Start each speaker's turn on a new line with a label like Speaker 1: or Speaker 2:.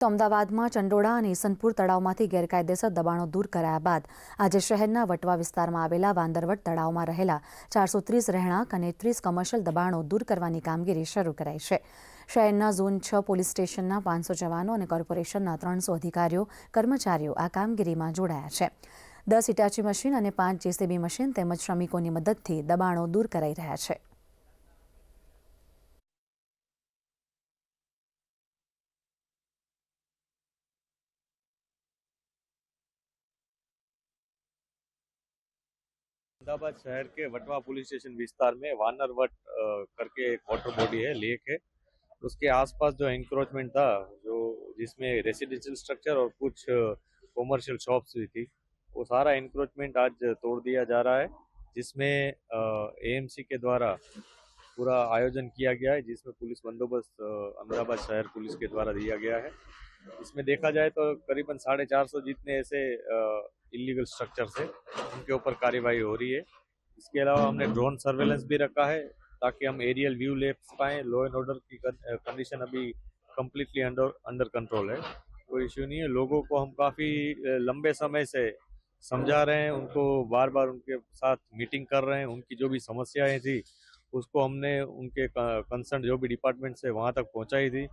Speaker 1: તો અમદાવાદમાં ચંડોળા અને ઈસનપુર તળાવમાંથી ગેરકાયદેસર દબાણો દૂર કરાયા બાદ આજે શહેરના વટવા વિસ્તારમાં આવેલા વાંદરવટ તળાવમાં રહેલા ચારસો ત્રીસ રહેણાંક અને ત્રીસ કમર્શિયલ દબાણો દૂર કરવાની કામગીરી શરૂ કરાઈ છે. શહેરના ઝોન છ પોલીસ સ્ટેશનના પાંચસો જવાનો અને કોર્પોરેશનના ત્રણસો અધિકારીઓ, કર્મચારીઓ આ કામગીરીમાં જોડાયા છે. દસ ઇટાચી મશીન અને પાંચ જેસીબી મશીન તેમજ શ્રમિકોની મદદથી દબાણો દૂર કરાઈ રહ્યા છે.
Speaker 2: अहमदाबाद शहर के वटवा पुलिस स्टेशन विस्तार में वानर वट करके एक वाटर बॉडी है, लेक है। उसके आसपास जो एंक्रोचमेंट था, जो जिसमें रेसिडेंशियल स्ट्रक्चर और कुछ कॉमर्शियल शॉप्स भी थी, वो सारा एंक्रोचमेंट आज तोड़ दिया जा रहा है, जिसमें एएमसी के द्वारा पूरा आयोजन किया गया है, जिसमें पुलिस बंदोबस्त अहमदाबाद शहर पुलिस के द्वारा दिया गया है। इसमें देखा जाए तो करीबन साढ़े चार सौ जितने ऐसे इलीगल स्ट्रक्चर से उनके ऊपर कार्यवाही हो रही है। इसके अलावा हमने ड्रोन सर्वेलेंस भी रखा है, ताकि हम एरियल व्यू ले पाएँ। लॉ एंड ऑर्डर की कंडीशन अभी कम्प्लीटली अंडर अंडर कंट्रोल है। कोई इश्यू नहीं है। लोगों को हम काफ़ी लंबे समय से समझा रहे हैं। उनको बार बार उनके साथ मीटिंग कर रहे हैं। उनकी जो भी समस्याएँ थी, उसको हमने उनके कंसर्न जो भी डिपार्टमेंट से वहाँ तक पहुँचाई थी।